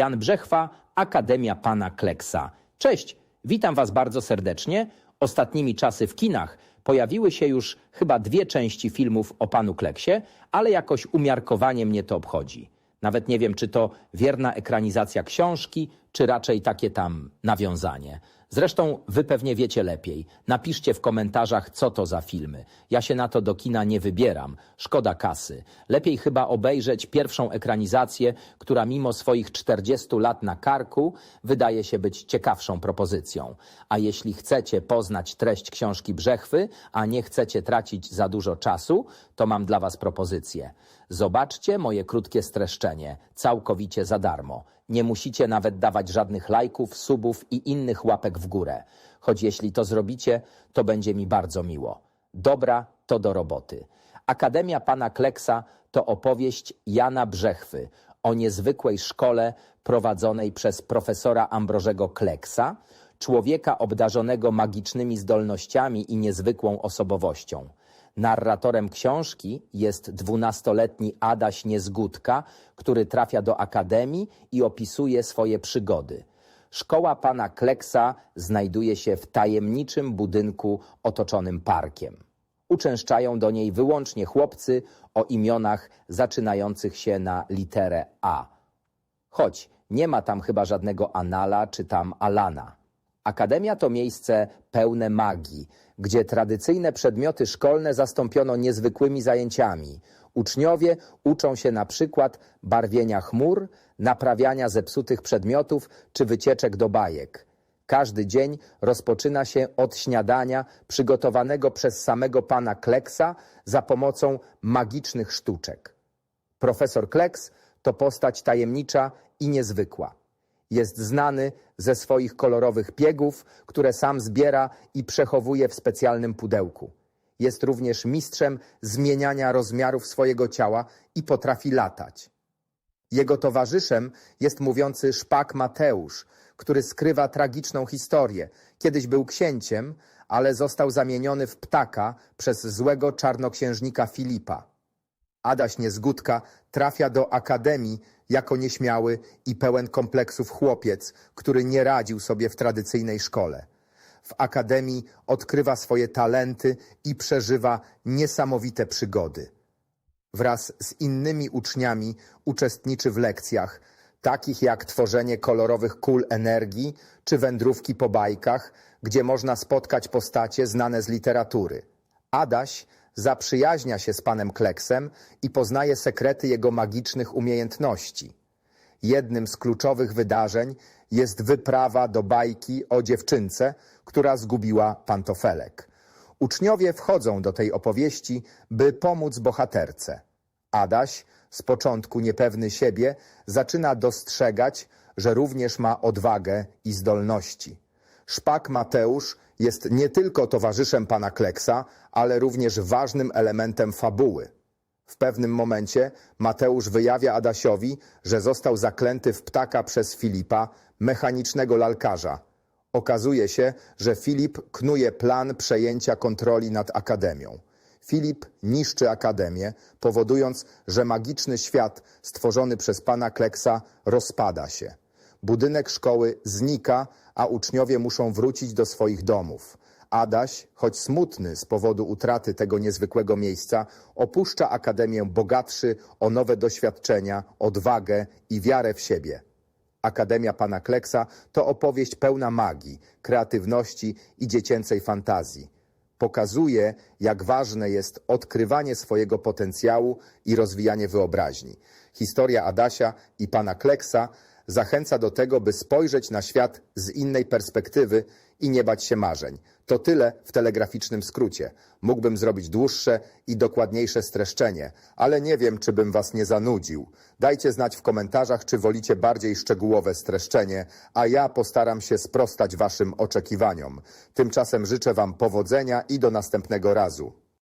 Jan Brzechwa, Akademia Pana Kleksa. Cześć, witam Was bardzo serdecznie. Ostatnimi czasy w kinach pojawiły się już chyba dwie części filmów o Panu Kleksie, ale jakoś umiarkowanie mnie to obchodzi. Nawet nie wiem, czy to wierna ekranizacja książki, czy raczej takie tam nawiązanie. Zresztą wy pewnie wiecie lepiej. Napiszcie w komentarzach, co to za filmy. Ja się na to do kina nie wybieram. Szkoda kasy. Lepiej chyba obejrzeć pierwszą ekranizację, która mimo swoich 40 lat na karku wydaje się być ciekawszą propozycją. A jeśli chcecie poznać treść książki Brzechwy, a nie chcecie tracić za dużo czasu, to mam dla was propozycję. Zobaczcie moje krótkie streszczenie, całkowicie za darmo. Nie musicie nawet dawać żadnych lajków, subów i innych łapek w górę. Choć jeśli to zrobicie, to będzie mi bardzo miło. Dobra, to do roboty. Akademia Pana Kleksa to opowieść Jana Brzechwy o niezwykłej szkole prowadzonej przez profesora Ambrożego Kleksa, człowieka obdarzonego magicznymi zdolnościami i niezwykłą osobowością. Narratorem książki jest dwunastoletni Adaś Niezgódka, który trafia do akademii i opisuje swoje przygody. Szkoła pana Kleksa znajduje się w tajemniczym budynku otoczonym parkiem. Uczęszczają do niej wyłącznie chłopcy o imionach zaczynających się na literę A. Choć nie ma tam chyba żadnego Anala czy tam Alana. Akademia to miejsce pełne magii, gdzie tradycyjne przedmioty szkolne zastąpiono niezwykłymi zajęciami. Uczniowie uczą się na przykład barwienia chmur, naprawiania zepsutych przedmiotów czy wycieczek do bajek. Każdy dzień rozpoczyna się od śniadania przygotowanego przez samego pana Kleksa za pomocą magicznych sztuczek. Profesor Kleks to postać tajemnicza i niezwykła. Jest znany ze swoich kolorowych piegów, które sam zbiera i przechowuje w specjalnym pudełku. Jest również mistrzem zmieniania rozmiarów swojego ciała i potrafi latać. Jego towarzyszem jest mówiący szpak Mateusz, który skrywa tragiczną historię. Kiedyś był księciem, ale został zamieniony w ptaka przez złego czarnoksiężnika Filipa. Adaś Niezgódka trafia do akademii jako nieśmiały i pełen kompleksów chłopiec, który nie radził sobie w tradycyjnej szkole. W akademii odkrywa swoje talenty i przeżywa niesamowite przygody. Wraz z innymi uczniami uczestniczy w lekcjach, takich jak tworzenie kolorowych kul energii czy wędrówki po bajkach, gdzie można spotkać postacie znane z literatury. Adaś zaprzyjaźnia się z panem Kleksem i poznaje sekrety jego magicznych umiejętności. Jednym z kluczowych wydarzeń jest wyprawa do bajki o dziewczynce, która zgubiła pantofelek. Uczniowie wchodzą do tej opowieści, by pomóc bohaterce. Adaś, z początku niepewny siebie, zaczyna dostrzegać, że również ma odwagę i zdolności. Szpak Mateusz jest nie tylko towarzyszem pana Kleksa, ale również ważnym elementem fabuły. W pewnym momencie Mateusz wyjawia Adasiowi, że został zaklęty w ptaka przez Filipa, mechanicznego lalkarza. Okazuje się, że Filip knuje plan przejęcia kontroli nad Akademią. Filip niszczy Akademię, powodując, że magiczny świat stworzony przez pana Kleksa rozpada się. Budynek szkoły znika, a uczniowie muszą wrócić do swoich domów. Adaś, choć smutny z powodu utraty tego niezwykłego miejsca, opuszcza Akademię bogatszy o nowe doświadczenia, odwagę i wiarę w siebie. Akademia Pana Kleksa to opowieść pełna magii, kreatywności i dziecięcej fantazji. Pokazuje, jak ważne jest odkrywanie swojego potencjału i rozwijanie wyobraźni. Historia Adasia i Pana Kleksa zachęca do tego, by spojrzeć na świat z innej perspektywy i nie bać się marzeń. To tyle w telegraficznym skrócie. Mógłbym zrobić dłuższe i dokładniejsze streszczenie, ale nie wiem, czy bym was nie zanudził. Dajcie znać w komentarzach, czy wolicie bardziej szczegółowe streszczenie, a ja postaram się sprostać waszym oczekiwaniom. Tymczasem życzę wam powodzenia i do następnego razu.